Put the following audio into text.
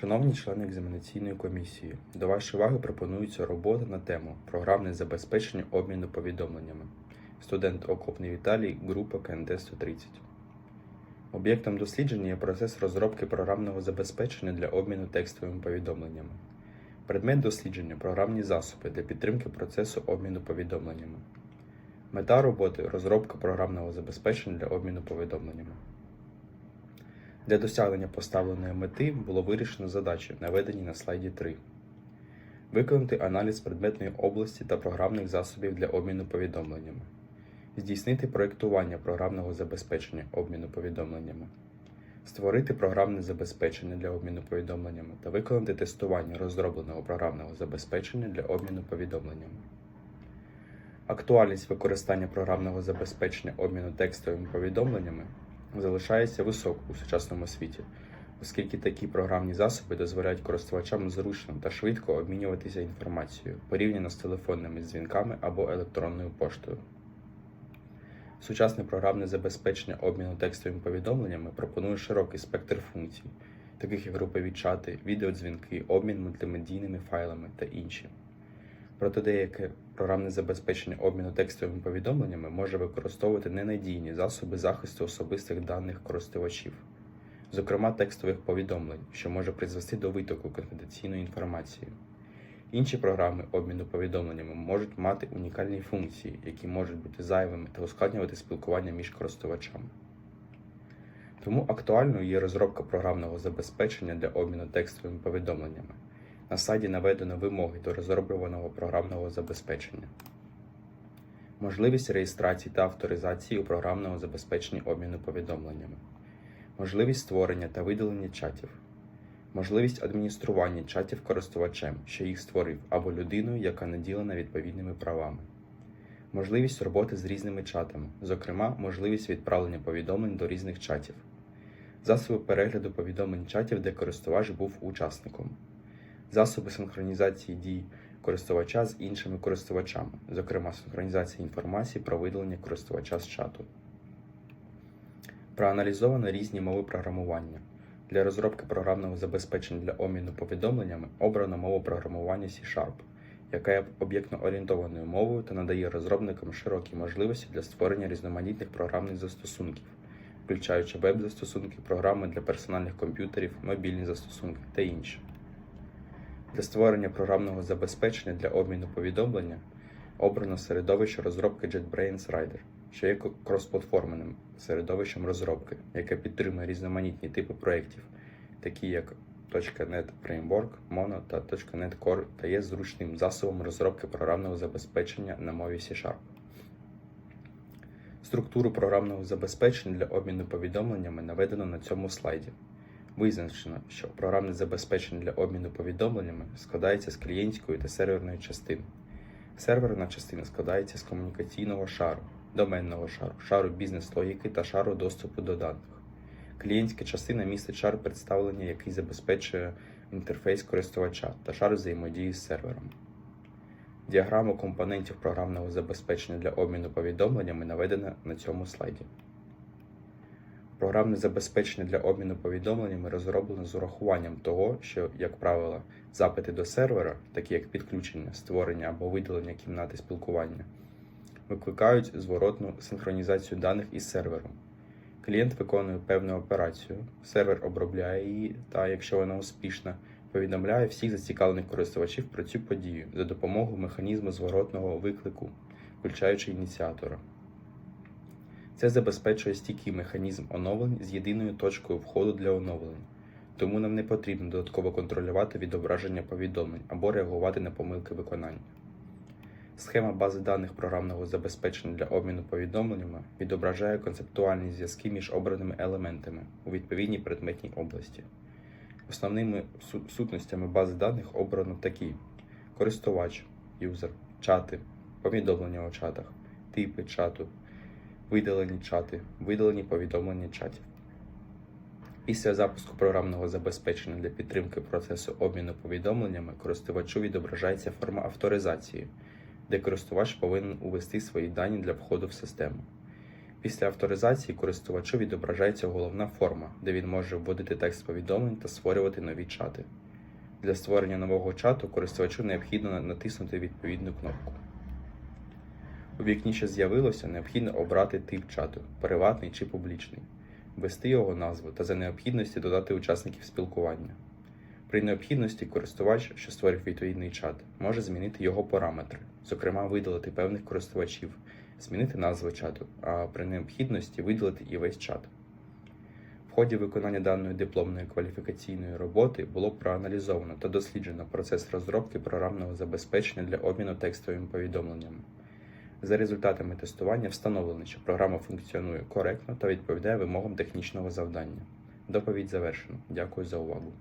Шановні члени екзаменаційної комісії, до вашої уваги пропонується робота на тему Програмне забезпечення обміну повідомленнями. Студент Окопний Віталій, група КНД 130. Об'єктом дослідження є процес розробки програмного забезпечення для обміну текстовими повідомленнями. Предмет дослідження програмні засоби для підтримки процесу обміну повідомленнями. Мета роботи розробка програмного забезпечення для обміну повідомленнями. Для досягнення поставленої мети було вирішено задачі, наведені на слайді 3. Виконати аналіз предметної області та програмних засобів для обміну повідомленнями. Здійснити проєктування програмного забезпечення обміну повідомленнями. Створити програмне забезпечення для обміну повідомленнями та виконати тестування розробленого програмного забезпечення для обміну повідомленнями. Актуальність використання програмного забезпечення обміну текстовими повідомленнями залишається високою у сучасному світі, оскільки такі програмні засоби дозволяють користувачам зручно та швидко обмінюватися інформацією порівняно з телефонними дзвінками або електронною поштою. Сучасне програмне забезпечення обміну текстовими повідомленнями пропонує широкий спектр функцій, таких як групові чати, відеодзвінки, обмін мультимедійними файлами та інші. Проте деяке програмне забезпечення обміну текстовими повідомленнями може використовувати ненадійні засоби захисту особистих даних користувачів, зокрема текстових повідомлень, що може призвести до витоку конфіденційної інформації. Інші програми обміну повідомленнями можуть мати унікальні функції, які можуть бути зайвими та ускладнювати спілкування між користувачами. Тому актуальною є розробка програмного забезпечення для обміну текстовими повідомленнями. На слайді наведено вимоги до розроблюваного програмного забезпечення. Можливість реєстрації та авторизації у програмному забезпеченні обміну повідомленнями. Можливість створення та видалення чатів. Можливість адміністрування чатів користувачем, що їх створив, або людиною, яка наділена відповідними правами. Можливість роботи з різними чатами, зокрема, можливість відправлення повідомлень до різних чатів. Засоби перегляду повідомлень чатів, де користувач був учасником засоби синхронізації дій користувача з іншими користувачами, зокрема синхронізація інформації про видалення користувача з чату. Проаналізовано різні мови програмування. Для розробки програмного забезпечення для обміну повідомленнями обрано мову програмування C-Sharp, яка є об'єктно орієнтованою мовою та надає розробникам широкі можливості для створення різноманітних програмних застосунків, включаючи веб-застосунки, програми для персональних комп'ютерів, мобільні застосунки та інші. Для створення програмного забезпечення для обміну повідомлення обрано середовище розробки JetBrains Rider, що є кросплатформеним середовищем розробки, яке підтримує різноманітні типи проєктів, такі як .NET Framework, Mono та .NET Core та є зручним засобом розробки програмного забезпечення на мові C-Sharp. Структуру програмного забезпечення для обміну повідомленнями наведено на цьому слайді. Визначено, що програмне забезпечення для обміну повідомленнями складається з клієнтської та серверної частин. Серверна частина складається з комунікаційного шару, доменного шару, шару бізнес-логіки та шару доступу до даних. Клієнтська частина містить шар представлення, який забезпечує інтерфейс користувача та шар взаємодії з сервером. Діаграма компонентів програмного забезпечення для обміну повідомленнями наведена на цьому слайді. Програмне забезпечення для обміну повідомленнями розроблено з урахуванням того, що, як правило, запити до сервера, такі як підключення, створення або видалення кімнати спілкування, викликають зворотну синхронізацію даних із сервером. Клієнт виконує певну операцію, сервер обробляє її та, якщо вона успішна, повідомляє всіх зацікавлених користувачів про цю подію за допомогою механізму зворотного виклику, включаючи ініціатора. Це забезпечує стійкий механізм оновлень з єдиною точкою входу для оновлень, тому нам не потрібно додатково контролювати відображення повідомлень або реагувати на помилки виконання. Схема бази даних програмного забезпечення для обміну повідомленнями відображає концептуальні зв'язки між обраними елементами у відповідній предметній області. Основними сутностями бази даних обрано такі: користувач, юзер, чати, повідомлення у чатах, типи чату, видалені чати, видалені повідомлення чатів. Після запуску програмного забезпечення для підтримки процесу обміну повідомленнями користувачу відображається форма авторизації, де користувач повинен увести свої дані для входу в систему. Після авторизації користувачу відображається головна форма, де він може вводити текст повідомлень та створювати нові чати. Для створення нового чату користувачу необхідно натиснути відповідну кнопку. У вікні, що з'явилося, необхідно обрати тип чату приватний чи публічний, ввести його назву та за необхідності додати учасників спілкування. При необхідності користувач, що створив відповідний чат, може змінити його параметри, зокрема видалити певних користувачів, змінити назву чату, а при необхідності видалити і весь чат. В ході виконання даної дипломної кваліфікаційної роботи було проаналізовано та досліджено процес розробки програмного забезпечення для обміну текстовими повідомленнями. За результатами тестування встановлено, що програма функціонує коректно та відповідає вимогам технічного завдання. Доповідь завершено. Дякую за увагу.